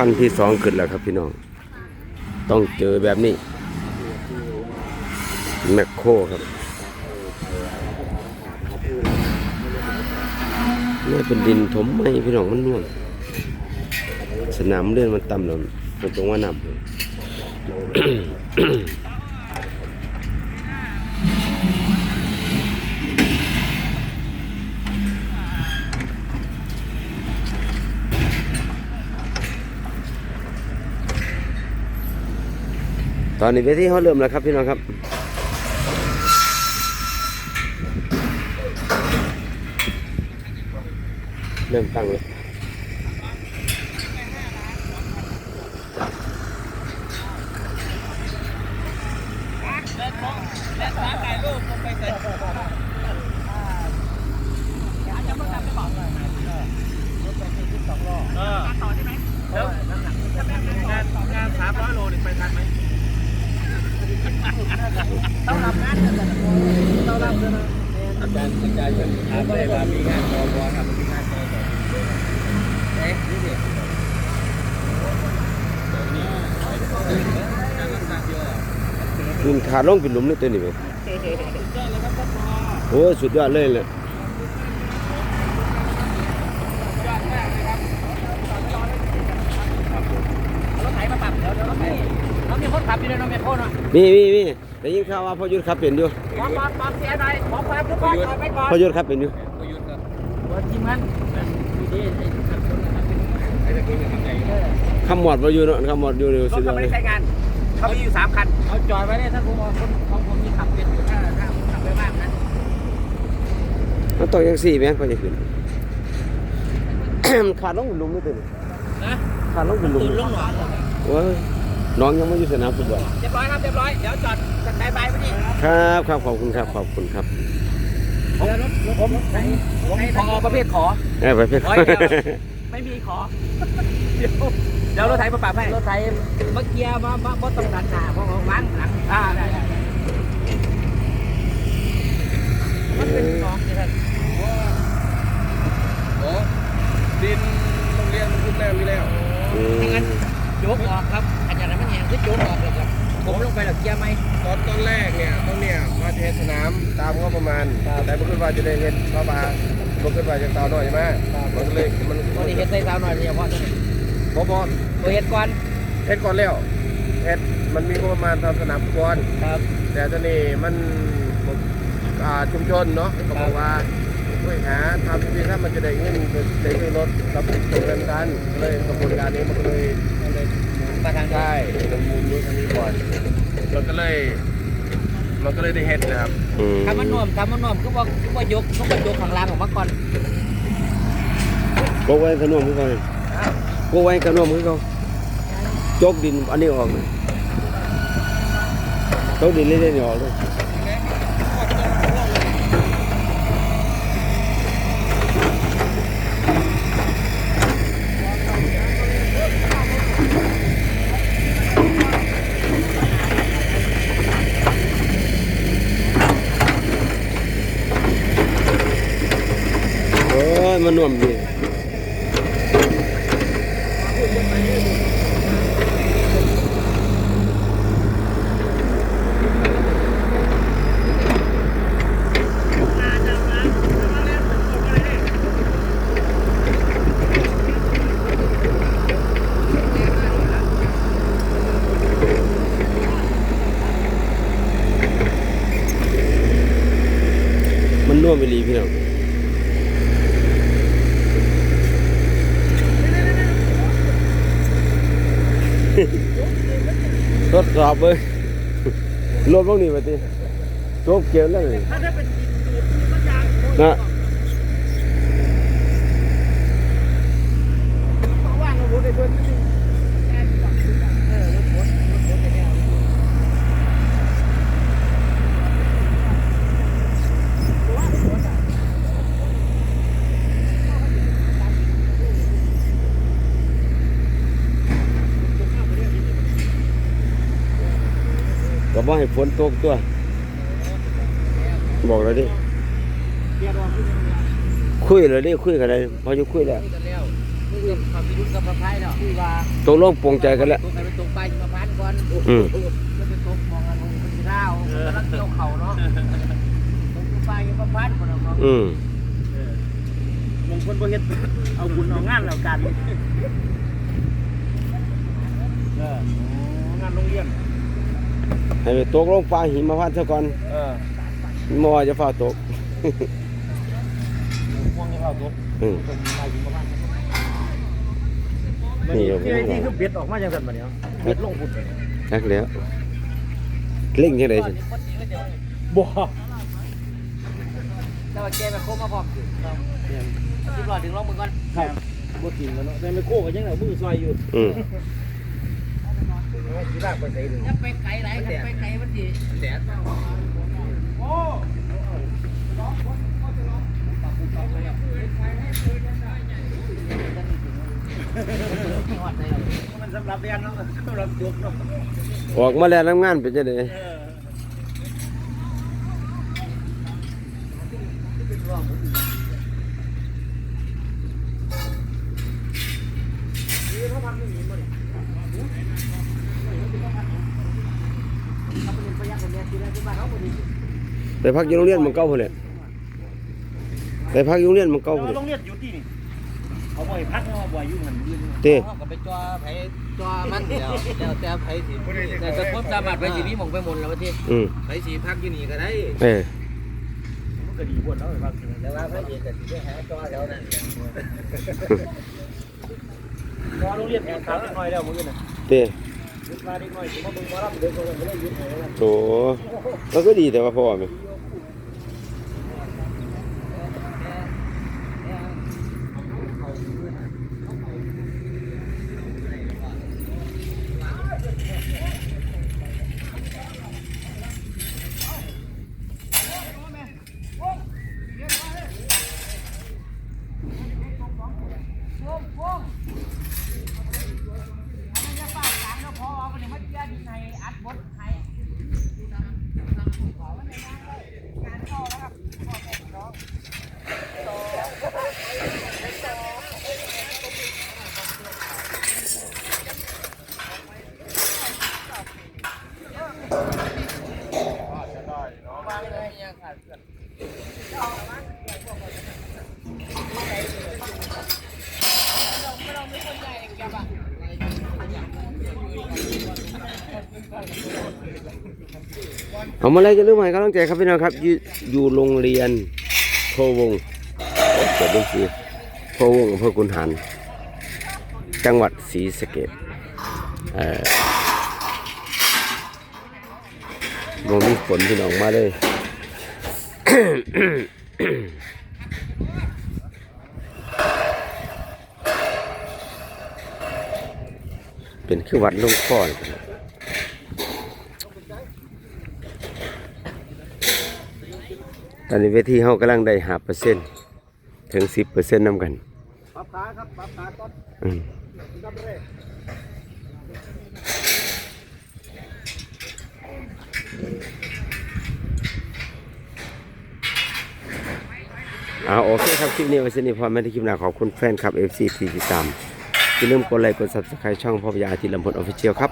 ขั้นที่สองขึ้นแล้วครับพี่น้อง ต้องเจอแบบนี้ แมคโครครับนี่เป็นดินถมไม้พี่น้องมันน่วมสนามเลื่อนมันต่ำแล้วมันตรงว่านำ ตอนนี้ไปที่เขาเริ่มแล้วครับพี่น้องครับเริ่มตั้งแล้วงานงานสามร้อยโลนี่ไปทันไหม ต้องรับงานต้องรับเลยนะอาจารย์อาจารย์ถามได้ว่ามีงานกอบอครับมีงานกอบอเอ๊ะนี่ดิดินขาลงเป็นหลุมนี่ตัวนี้ไหมโอ้ยสุดยอดเลยเลย รถไถมาปรับเดี๋ยวเดี๋ยวรถไถน้องมีคน ขับอยู่เลยน้องมีคนอะมีมีมีได้ยินข่าวว่าพอยุทธขับเป็นอยู่ปอบปอบปอบเสียหน่อยขอความทุกคนจอดไปก่อนพอยุทธขับเป็นอยู่ว่าทีมงานดีดีไอ้ขับรถนะครับไอ้ตะกี้มันทำใจเออขมอดพออยู่เนาะขมอดอยู่นี่รสุถดยก็อดไม่เลได้ยใช้งานเขามีอยู่สามคันเอาจอดไว้เนี่ยถ้าผมเอาคนของผมมีขับเป็นอยู่ถ้าถ้าผมขับไปบ้างนะมันต้องยังสี่แม่นพอจะขึ้นขาดลงเป็นหลุมนี่ตัวนี้นะขาดลงเป็นหลุมตื่นลงหนองโอ้ย น้องยังไม่อยู่สนามฟุตบอลเรียบร้อยครับเรียบร้อยเดี๋ยวจอดจัดบายบายไปนี่ครับครับขอบคุณครับขอบคุณครับผมผมผมพอประเภทขอเอ้ยไปเพื่อนร้อยเดียวไม่มีขอเดี๋ยวเดี๋ยวรถไถมาปรับให้รถไถเมื่อกี้ว่าว่าว่าต้องดันหน้าเพราะว่าล้างหลังอ่าได้ได้ได้มันเป็นสองนี่ท่านโอ้ดินโรงเรียนมันขึ้นแล้วมีแล้วอืมถ้างั้นโยกออกครับ อันอย่างนั้นมันแหงคือโยกออกเลยครับผมลงไปหลักเกียร์ไหมตอนต้นแรกเนี่ยต้องเนี่ยมาเทสนามตามงบประมาณ แต่เมื่อคืนว่าจะได้เห็นเข้ามาเมื่อคืนว่าจะตาวหน่อยใช่ไหมมันก็เลยมันวันนี้เฮ็ดใส่สาวหน่อยเฉพาะตัวนี้พอพอตัวเฮ็ดก่อนเทสก่อนแล้วเทสมันมีงบประมาณทำสนามฟุตบอลครับแต่ตอนนี้มันอ่าชุมชนเนาะเขาบอกว่าช่วยหาทำที่ถ้ามันจะได้เงินได้ซื้อรถกับตรงกันกันเลยกระบวนการนี้มันก็เลย มาทางนี้ ใช่ลงมุมนี้ทางนี้ก่อนมันก็เลย มันก็เลยได้เห็นนะครับ อืมทำมันน่วมทำมันน่วมคือว่าคือว่ายกคือว่ายกข้างล่างออกมาก่อนโกไว้ขนมคือเขาเลยโกไว้ขนมคือเขาโจกดินอันนี้ออกเลยโจกดินเล่นๆนี่ออกเลย โอ้ ยมันน่วมดีมันน่วมไปลีพี่น้อง ทดสอบเลยรถพวกนี้มาทีโจกเกี่ยวแล้วนี่ถ้าได้เป็นดินดูดมันยางนะว่างเรารู้ได้เพิ่นไม่มีแอนฝังคือกันเออรถรถรถรถไปแล้ว ก็ บ่ให้ฝนตกตัว บอกเลยดิเกียร์รองขึ้นมาคุยเลยดิคุยกันเลยพอจะคุยแล้วคุยกันแล้วคุยกันความมีรุ่นกับพระไพ่เนาะที่ว่าตกลงปรงใจกันแล้วตกไปเป็นตกไปมาพันก่อนอืมก็เป็นตกมองอันนู้นเป็นเท้ากำลังเกี่ยวเข่าเนาะตกไปมาพันคนเราอืมมงคลบ่เฮ็ดเอาบุญเอางานแล้วกันเอองานโรงเรียน ให้ไปตกลงปลาหิมพานต์ซะก่อนเออมอจะฟ้าตก ม่วงให้เราตกอืม เป็นมาอยู่ประมาณนี่นี่เอาที่ไว้ที่คือเบ็ดออกมาจังซั่นบัดนี้เบ็ดลงบุญนักแล้วเล่งยังไงสิบ่แต่ว่าแกไปโคมาพร้อมสิคิดว่าถึงลองมือก่อนครับบ่กินแล้วเนาะแต่ไม่โคก็ยังเอามือซอยอยู่อืม สิลากไปใส่เลยจะไปไกลไหนไปไกลมันดีแดดโอ้มันสำหรับเรียนเนาะสำหรับจบเนาะออกมาแล้วทำงานเป็นยังไง ไปพักอยู่โรงเรียนหมันเก่าพุ่นแหละไปพักอยู่โรงเรียนหมันเก่าพุ่นแหต้อละงเรียกอยู่ที่นี่เอาบ่อยพักเนาะบ่อยอยู่หันยืนเต้ก็ไปจ่อไผจ่อมันเดียวเดียวแต่ไผสิแต่ก็ควบสามารถไผสิมีหมองไปหมดแล้วว่าที่อืมไผสิพักอยู่นี่ก็ได้ เออมันก็ดีกว่าเนาะพักแต่ว่าไผสิก็สิไปหาจ่อแถวนั้นพอโรงเรียนแอบถามน้อยแล้วมื้อน่ะเต้ ยุดมาเด็กน้อยสิมาเบิ่งหมอลำเด็กน้อยบ่ได้ยุดให้แล้วโถมันก็ดีแต่ว่าพ่อแม่ เอามาเลยจะเรื่องใหม่กำลังใจครับพี่น้องครับ อยู่โรงเรียนโพวงเกิดเป็นสีโพวงอำเภอกุนหารจังหวัดศรีสะเกษเอ่อมมีฝนพี่น้องมาเลย เป็นคือวัดลวงพ่อตอนนี้เวทีเฮากำลังได้หาเปอร์เซ็นต์ถึงสิบเปอร์เซ็นต์นำกันปับขาครับปับขาก่อนอืมครับเอาโอเคครับ คลิปนี้ไว้สนิทพอไม่ได้คลิปหน้าขอบคุณแฟนคลับ FC ที่ติดตาม อย่าลืมกดไลค์กดซับสไคร b e ช่องพ่อพยาธิลำพลออฟฟิเชียลครับ